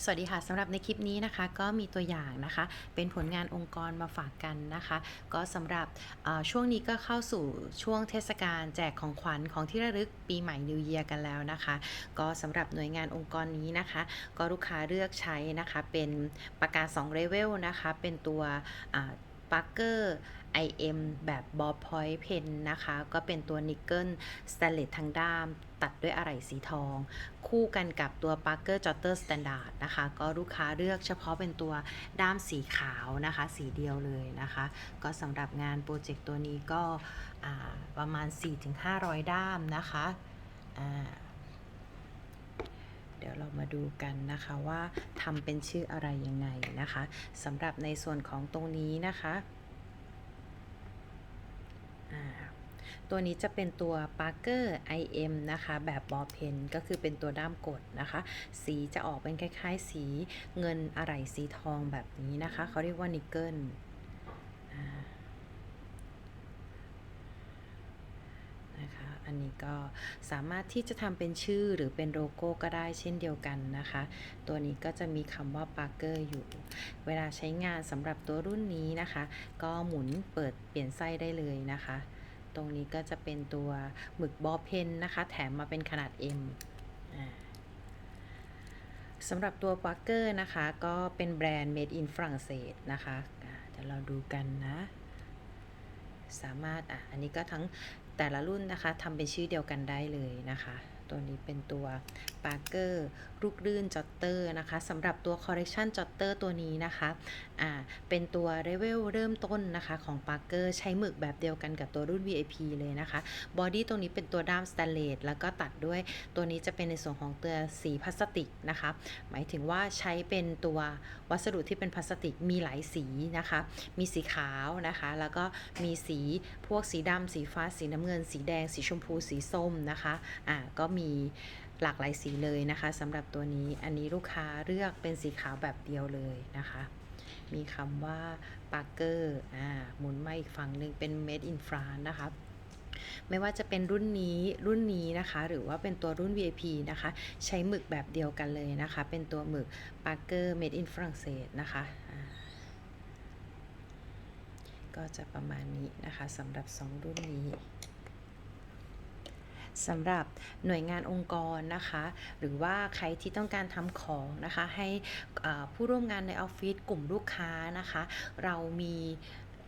สวัสดีค่ะสำหรับในคลิปนี้นะคะ ก็มีตัวอย่างนะคะ เป็นผลงานองค์กรมาฝากกันนะคะ ก็สำหรับช่วงนี้ก็เข้าสู่ช่วงเทศกาลแจกของขวัญของที่ระลึกปีใหม่นิวเยียร์กันแล้วนะคะ ก็สำหรับหน่วยงานองค์กรนี้นะคะ ก็ลูกค้าเลือกใช้นะคะ เป็นปากกา2เลเวลนะคะ เป็นตัวปาร์เกอร์ IM แบบบอลพอยต์เพนนะคะ ก็เป็นตัวนิกเกิลสแตนเลสทังด้ามตัดด้วยอะไหล่สีทอง คู่กันกับตัว Parker Jotter Standard นะคะ ก็ลูกค้าเลือกเฉพาะเป็นตัวด้ามสีขาวนะคะ สีเดียวเลยนะคะ ก็สำหรับงานโปรเจกต์ตัวนี้ก็ประมาณ 4-500 ด้ามนะคะเดี๋ยวเรามาดูกันนะคะว่าทำเป็นชื่ออะไรยังไงนะคะสำหรับในส่วนของตรงนี้นะคะ ตัวนี้จะเป็นตัว Parker IM นะคะ แบบบอเพนก็คือเป็นตัวด้ามกดนะคะ สีจะออกเป็นคล้ายๆ สีเงินอะไหล่สีทองแบบนี้นะคะ เขาเรียกว่านิกเกิลอ่าันนี้ก็สามารถที่จะทำเป็นชื่อหรือเป็นโลโก้ก็ได้เช่นเดียวกันนะคะ ตัวนี้ก็จะมีคำว่า Parker อยู่ เวลาใช้งานสำหรับตัวรุ่นนี้นะคะ ก็หมุนเปิดเปลี่ยนไส้ได้เลยนะคะ ตรงนี้ก็จะเป็นตัวหมึกบอเพนนะคะ แถมมาเป็นขนาด M อ่าสำหรับตัวปักเกอร์นะคะ ก็เป็นแบรนด์ made in ฝรั่งเศสนะคะเดี๋ยวเราดูกันนะ สามารถอะอันนี้ก็ทั้ง แต่ละรุ่นนะคะทำเป็นชื่อเดียวกันได้เลยนะคะ ตัวนี้เป็นตัวปาร์เกอร์ลูกลื่นจอตเตอร์นะคะสำหรับตัว correction จอตเตอร์ตัวนี้นะคะอ่าเป็นตัวเลเวลเริ่มต้นนะคะของ Parker ใช้หมึกแบบเดียวกันกับตัวรุ่น VIP เลยนะคะบอดี้ตรงนี้เป็นตัวด้ามสแตนเลสแล้วก็ตัดด้วยตัวนี้จะเป็นในส่วนของตัวสีพลาสติกนะคะ หมายถึงว่าใช้เป็นตัววัสดุที่เป็นพลาสติกมีหลายสีนะคะ มีสีขาวนะคะ แล้วก็มีสีพวกสีดำสีฟ้าสีน้ำเงิน สีแดง สีชมพูสีส้มนะคะอ่าก็มีหลากหลายสีเลยนะคะสำหรับตัวนี้อันนี้ลูกค้าเลือกเป็นสีขาวแบบเดียวเลยนะคะ มีคำว่า Parker อ่าหมุนมาอีกฝั่งหนึ่งเป็น Made in France นะคะไม่ว่าจะเป็นรุ่นนี้รุ่นนี้นะคะ หรือว่าเป็นตัวรุ่น VIP นะคะ ใช้หมึกแบบเดียวกันเลยนะคะ เป็นตัวหมึก Parker Made in ฝรั่งเศสนะคะ ก็จะประมาณนี้นะคะสำหรับ 2 รุ่นนี้ สำหรับหน่วยงานองค์กรนะคะ หรือว่าใครที่ต้องการทำของนะคะ ให้ผู้ร่วมงานในออฟฟิศกลุ่มลูกค้านะคะ เรามี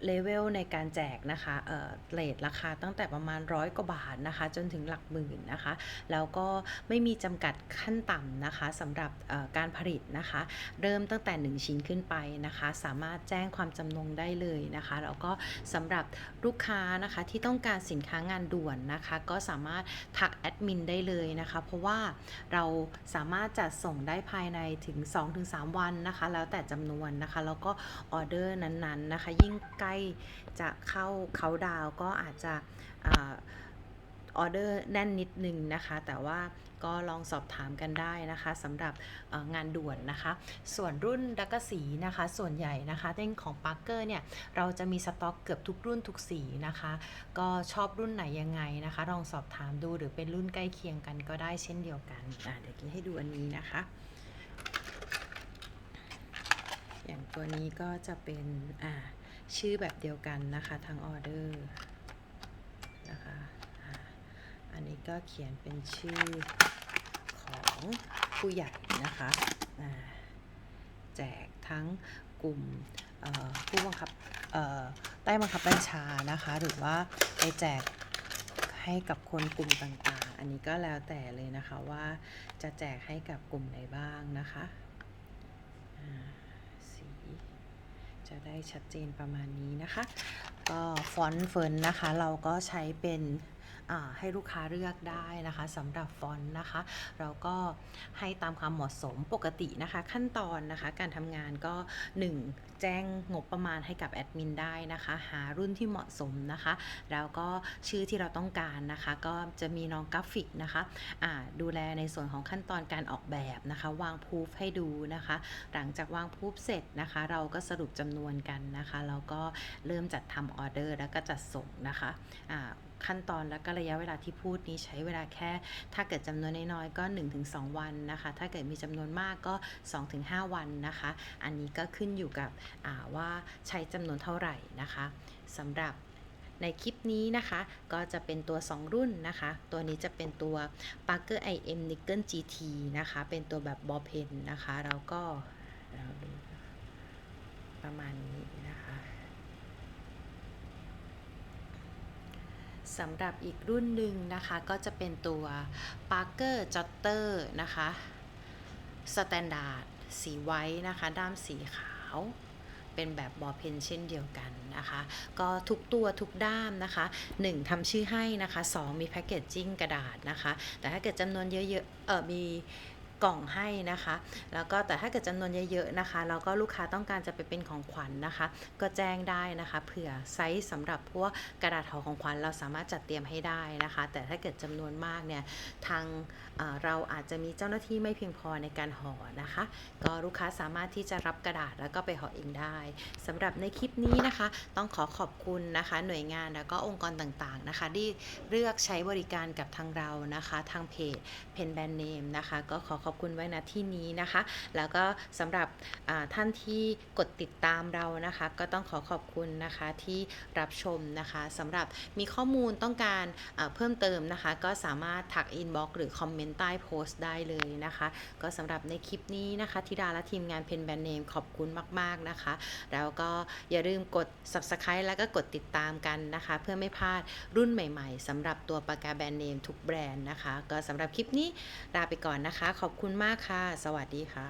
เลเวลในการแจกนะคะเอ่อเรทราคาตั้งแต่ประมาณร้อยกว่าบาทนะคะ จนถึงหลักหมื่นนะคะ แล้วก็ไม่มีจำกัดขั้นต่ำนะคะสำหรับการผลิตนะคะ เริ่มตั้งแต่ 1 ชิ้นขึ้นไปนะคะ สามารถแจ้งความจำนงได้เลยนะคะ แล้วก็สำหรับลูกค้านะคะที่ต้องการสินค้างานด่วนนะคะ ก็สามารถทักแอดมินได้เลยนะคะ เพราะว่าเราสามารถจัดส่งได้ภายในถึง 2-3 วันนะคะ แล้วแต่จำนวนนะคะ แล้วก็ออเดอร์นั้นๆนะคะ ยิ่งใกล้จะเข้าเขาดาวก็อาจจะออเดอร์แน่นนิดนึงนะคะ แต่ว่าก็ลองสอบถามกันได้นะคะสำหรับงานด่วนนะคะ ส่วนรุ่นดักกะสีนะคะ ส่วนใหญ่นะคะเด้งของ Parker เนี่ย เราจะมีสต็อกเกือบทุกรุ่นทุกสีนะคะ ก็ชอบรุ่นไหนยังไงนะคะ ลองสอบถามดูหรือเป็นรุ่นใกล้เคียงกันก็ได้เช่นเดียวกันอะเดี๋ยวกินให้ดูอันนี้นะคะ อย่างตัวนี้ก็จะเป็นอ่า ชื่อแบบเดียวกันนะคะทางออเดอร์นะคะอันนี้ก็เขียนเป็นชื่อของผู้ใหญ่นะคะแจกทั้งกลุ่มผู้บังคับใต้บังคับบัญชานะคะ หรือว่าไปแจกให้กับคนกลุ่มต่างๆ อันนี้ก็แล้วแต่เลยนะคะว่าจะแจกให้กับกลุ่มไหนบ้างนะคะ จะได้ชัดเจนประมาณนี้นะคะ ก็ฟอนต์เฟิร์นนะคะ เราก็ใช้เป็น ให้ลูกค้าเลือกได้นะคะสำหรับฟอนต์นะคะเราก็ให้ตามความเหมาะสมปกตินะคะ ขั้นตอนนะคะการทำงานก็ 1 แจ้งงบประมาณให้กับแอดมินได้นะคะ หารุ่นที่เหมาะสมนะคะ แล้วก็ชื่อที่เราต้องการนะคะ ก็จะมีน้องกราฟิกนะคะอ่าดูแลในส่วนของขั้นตอนการออกแบบนะคะ วางพูฟให้ดูนะคะ หลังจากวางพูฟเสร็จนะคะ เราก็สรุปจำนวนกันนะคะแล้วก็เริ่มจัดทำออเดอร์แล้วก็จัดส่งนะคะอ่าขั้นตอนและก็ระยะเวลาที่พูดนี้ใช้เวลาแค่ ถ้าเกิดจำนวนน้อยๆก็ 1-2 วันนะคะ ถ้าเกิดมีจำนวนมากก็ 2-5 วันนะคะ อันนี้ก็ขึ้นอยู่กับว่าใช้จำนวนเท่าไหร่นะคะสำหรับในคลิปนี้นะคะก็จะเป็นตัว 2 รุ่นนะคะ ตัวนี้จะเป็นตัว Parker IM Nickel GT นะคะ เป็นตัวแบบบอเพนนะคะ แล้วก็เราดูประมาณนี้นะคะ สำหรับอีกรุ่นหนึ่งนะคะก็จะเป็นตัว Parker Jotter นะคะ Standard สีไว้นะคะ ด้ามสีขาว เป็นแบบบอเพนเช่นเดียวกันนะคะ ก็ทุกตัวทุกด้ามนะคะ 1ทำชื่อให้นะคะ 2 มีแพคเกจจิ้งกระดาษนะคะ แต่ถ้าเกิดจำนวนเยอะๆเออมี กล่องให้นะคะ แล้วก็แต่ถ้าเกิดจำนวนเยอะๆนะคะแล้วก็ลูกค้าต้องการจะไปเป็นของขวัญนะคะ ก็แจ้งได้นะคะเผื่อไซส์สำหรับพวกกระดาษห่อของขวัญเราสามารถจัดเตรียมให้ได้นะคะ แต่ถ้าเกิดจำนวนมากเนี่ยทางเอ่อเราอาจจะมีเจ้าหน้าที่ไม่เพียงพอในการห่อนะคะ ก็ลูกค้าสามารถที่จะรับกระดาษแล้วก็ไปห่อเองได้สำหรับในคลิปนี้นะคะ ต้องขอขอบคุณนะคะ หน่วยงานแล้วก็องค์กรต่างๆนะคะ ที่เลือกใช้บริการกับทางเรานะคะ ทางเพจเพนแบรนด์เนมนะคะ ก็ขอขอบคุณไว้ณที่นี้นะคะ แล้วก็สำหรับท่านที่กดติดตามเรานะคะ ก็ต้องขอขอบคุณนะคะที่รับชมนะคะสำหรับมีข้อมูลต้องการเพิ่มเติมนะคะ ก็สามารถทักอินบ็อกหรือคอมเมนต์ใต้โพสต์ได้เลยนะคะ ก็สำหรับในคลิปนี้นะคะธิดาและทีมงานเพนแบรนด์เนมขอบคุณมาก ๆนะคะ แล้วก็อย่าลืมกด subscribe แล้วก็กดติดตามกันนะคะ เพื่อไม่พลาดรุ่นใหม่ ๆสำหรับตัวปากกาแบรนด์เนมทุกแบรนด์นะคะ ก็สำหรับคลิปนี้ลาไปก่อนนะคะ ขอบคุณคุณมากค่ะ สวัสดีค่ะ